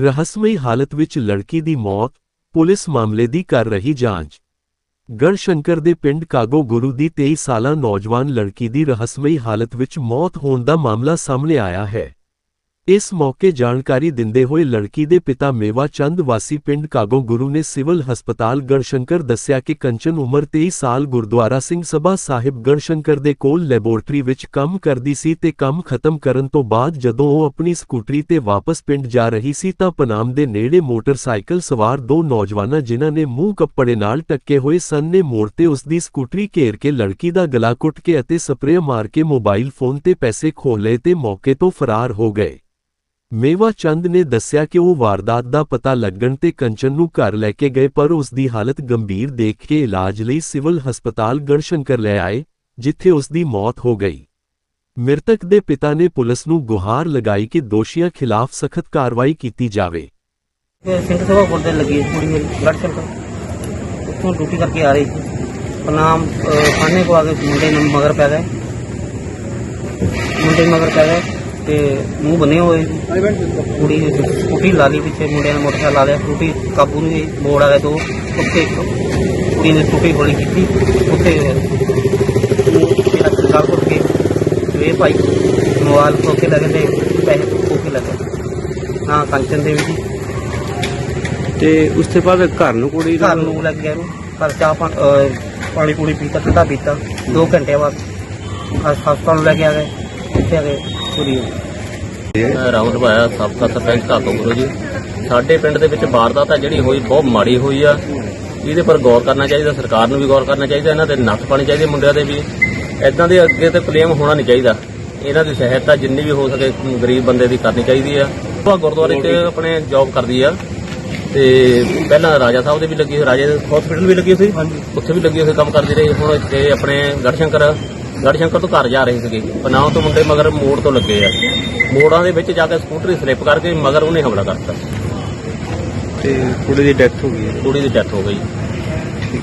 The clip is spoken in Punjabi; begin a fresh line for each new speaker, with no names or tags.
ਰਹੱਸਮਈ ਹਾਲਤ ਵਿੱਚ ਲੜਕੀ ਦੀ ਮੌਤ, ਪੁਲਿਸ ਮਾਮਲੇ ਦੀ ਕਰ ਰਹੀ ਜਾਂਚ। ਗੜਸ਼ੰਕਰ ਦੇ ਪਿੰਡ ਕਾਗੋ ਗੁਰੂ ਦੀ 23 ਸਾਲਾ ਨੌਜਵਾਨ ਲੜਕੀ ਦੀ ਰਹੱਸਮਈ ਹਾਲਤ ਵਿੱਚ ਮੌਤ ਹੋਣ ਦਾ ਮਾਮਲਾ ਸਾਹਮਣੇ ਆਇਆ ਹੈ। ਇਸ ਮੌਕੇ ਜਾਣਕਾਰੀ ਦਿੰਦੇ ਹੋਏ ਲੜਕੀ ਦੇ ਪਿਤਾ ਮੇਵਾ ਚੰਦ ਵਾਸੀ ਪਿੰਡ ਕਾਗੋ ਗੁਰੂ ਨੇ ਸਿਵਲ ਹਸਪਤਾਲ ਗੜਸ਼ੰਕਰ ਦੱਸਿਆ ਕਿ ਕੰਚਨ ਉਮਰ 23 ਸਾਲ ਗੁਰਦੁਆਰਾ ਸਿੰਘ ਸਭਾ ਸਾਹਿਬ ਗੜਸ਼ੰਕਰ ਦੇ ਕੋਲ ਲੈਬੋਰਟਰੀ ਵਿੱਚ ਕੰਮ ਕਰਦੀ ਸੀ ਤੇ ਕੰਮ ਖਤਮ ਕਰਨ ਤੋਂ ਬਾਅਦ ਜਦੋਂ ਉਹ ਆਪਣੀ ਸਕੂਟਰੀ ਤੇ ਵਾਪਸ ਪਿੰਡ ਜਾ ਰਹੀ ਸੀ ਤਾਂ ਪਨਾਮ ਦੇ ਨੇੜੇ ਮੋਟਰਸਾਈਕਲ ਸਵਾਰ ਦੋ ਨੌਜਵਾਨਾਂ ਜਿਨ੍ਹਾਂ ਨੇ ਮੂੰਹ ਕੱਪੜੇ ਨਾਲ ਟੱਕੇ ਹੋਏ ਸਨ ਨੇ ਮੋੜ ਤੇ ਉਸ ਦੀ ਸਕੂਟਰੀ ਘੇਰ ਕੇ ਲੜਕੀ ਦਾ ਗਲਾ ਕੁੱਟ ਕੇ ਅਤੇ ਸਪਰੇਅ ਮਾਰ ਕੇ ਮੋਬਾਈਲ ਫੋਨ ਤੇ ਪੈਸੇ ਖੋਹ ਲਏ ਤੇ ਮੌਕੇ ਤੋਂ ਫਰਾਰ ਹੋ ਗਏ। ਮੇਵਾ ਚੰਦ ਨੇ ਦੱਸਿਆ ਕਿ ਉਹ ਵਾਰਦਾਤ ਦਾ ਪਤਾ ਲੱਗਣ ਤੇ ਕੰਚਨ ਨੂੰ ਘਰ ਲੈ ਕੇ ਗਏ, ਪਰ ਉਸ ਦੀ ਹਾਲਤ ਗੰਭੀਰ ਦੇਖ ਕੇ ਇਲਾਜ ਲਈ ਸਿਵਲ ਹਸਪਤਾਲ ਗੜਸ਼ੰਕਰ ਲੈ ਆਏ, ਜਿੱਥੇ ਉਸ ਦੀ ਮੌਤ ਹੋ ਗਈ। ਮ੍ਰਿਤਕ ਦੇ ਪਿਤਾ ਨੇ ਪੁਲਿਸ ਨੂੰ ਗੁਹਾਰ ਲਗਾਈ ਕਿ ਦੋਸ਼ੀਆਂ ਖਿਲਾਫ ਸਖਤ ਕਾਰਵਾਈ ਕੀਤੀ ਜਾਵੇ।
ਸਿੰਘ ਸਭਾ ਕੋਲ ਤੇ ਲੱਗੀ ਕੁੜੀ ਮੇਰੀ ਬਲੱਡ ਉੱਥੋਂ ਡਿਊਟੀ ਕਰਕੇ ਆ ਰਹੀ ਸੀ। ਪਨਾਮ ਖਾਣੇ ਕੋ ਆ ਕੇ ਮੁੰਡੇ ਨੂੰ ਮਗਰ ਪੈ ਗਏ। ਮੁੰਡੇ ਮਗਰ ਪੈ ਗਏ। ਤੇ ਮੂੰਹ ਬੰਨੇ ਹੋਏ। ਕੁੜੀ ਸਕੂਟੀ ਲਾ ਲਈ ਪਿੱਛੇ ਮੁੰਡਿਆਂ ਨੇ ਮੋਟਰਸਾਈਕਲ ਲਾ ਲਿਆ। ਸਕੂਟੀ ਕਾਬੂ ਨਹੀਂ ਹੋਈ ਮੋੜ ਆ ਗਏ ਤੋਂ ਉੱਥੇ ਕੁੜੀ ਨੇ ਸਕੂਟੀ ਗੋਲੀ ਕੀਤੀ। ਉੱਥੇ ਮੇਰਾ ਸਰਕਾਰ ਕੋਟ ਕੇ ਵੇ ਭਾਈ ਮੋਬਾਈਲ ਖੋ ਕੇ ਲੱਗੇ ਤੇ ਪੈਸੇ ਖੋ ਕੇ ਲੱਗੇ ਨਾ ਕੰਚਨ ਦੇਵੀ ਜੀ
ਤੇ ਉਸ ਤੋਂ ਬਾਅਦ ਘਰ ਨੂੰ ਕੁੜੀ
ਘਰ ਨੂੰ ਲੱਗ ਗਿਆ ਨੂੰ। ਘਰ ਚਾਹ ਪਾਣੀ ਪੂਣੀ ਪੀਤਾ ਠੰਡਾ ਪੀਤਾ। 2 ਘੰਟੇ ਬਾਅਦ ਹਸ- ਹਸਪਤਾਲ ਲੈ ਕੇ ਆ ਗਏ। ਇੱਥੇ ਆ ਗਏ। ਪੂਰੀ
ਮੈਂ ਰਾਉਂਡ ਪਾਇਆ ਸਾਬਕਾ ਸਰਪੰਚ ਗੁਰੂ ਜੀ ਸਾਡੇ ਪਿੰਡ ਦੇ ਵਿੱਚ ਵਾਰਦਾਤ ਆ ਜਿਹੜੀ ਹੋਈ ਬਹੁਤ ਮਾੜੀ ਹੋਈ ਆ। ਇਹਦੇ ਪਰ ਗੌਰ ਕਰਨਾ ਚਾਹੀਦਾ ਸਰਕਾਰ ਨੂੰ ਵੀ ਗੌਰ ਕਰਨਾ ਚਾਹੀਦਾ ਇਹਨਾਂ ਤੇ ਨੱਥ ਪਾਣੀ ਚਾਹੀਦੀ ਮੁੰਡਿਆਂ ਦੇ ਵੀ। ਐਦਾਂ ਦੇ ਅੱਗੇ ਤੇ ਕਲੇਮ ਹੋਣਾ ਨਹੀਂ ਚਾਹੀਦਾ। ਇਹਨਾਂ ਦੀ ਸਹਾਇਤਾ ਜਿੰਨੀ ਵੀ ਹੋ ਸਕੇ ਗਰੀਬ ਬੰਦੇ ਦੀ ਕਰਨੀ ਚਾਹੀਦੀ ਆ। ਉਹ ਗੁਰਦੁਆਰੇ 'ਚ ਆਪਣੇ ਜੌਬ ਕਰਦੀ ਆ। ਤੇ ਪਹਿਲਾਂ ਰਾਜਾ ਸਾਹਿਬ ਦੇ ਵੀ ਲੱਗੀ ਹੋਈ ਰਾਜੇ ਹਸਪੀਟਲ ਵੀ ਲੱਗੀ ਹੋਈ ਸੀ ਉੱਥੇ ਵੀ ਲੱਗੀ ਹੋਈ ਕੰਮ ਕਰਦੀ ਰਹੀ। ਹੁਣ ਇੱਥੇ ਆਪਣੇ ਗੜਸ਼ੰਕਰ ਗੜਸ਼ੰਕਰ ਤੋਂ ਘਰ ਜਾ ਰਹੇ ਸੀਗੇ। ਪਨਾਹ ਤੋਂ ਮੁੰਡੇ ਮਗਰ ਮੋੜ ਤੋਂ ਲੱਗੇ ਆ। ਮੋੜਾਂ ਦੇ ਵਿੱਚ ਜਾ ਕੇ ਸਕੂਟਰੀ ਸਲਿੱਪ ਕਰਕੇ ਮਗਰ ਉਹਨੇ ਹਮਲਾ ਕਰਤਾ।
ਤੇ ਕੁੜੀ ਦੀ ਡੈਥ ਹੋ ਗਈ ਹੈ।
ਕੁੜੀ ਦੀ ਡੈਥ ਹੋ ਗਈ।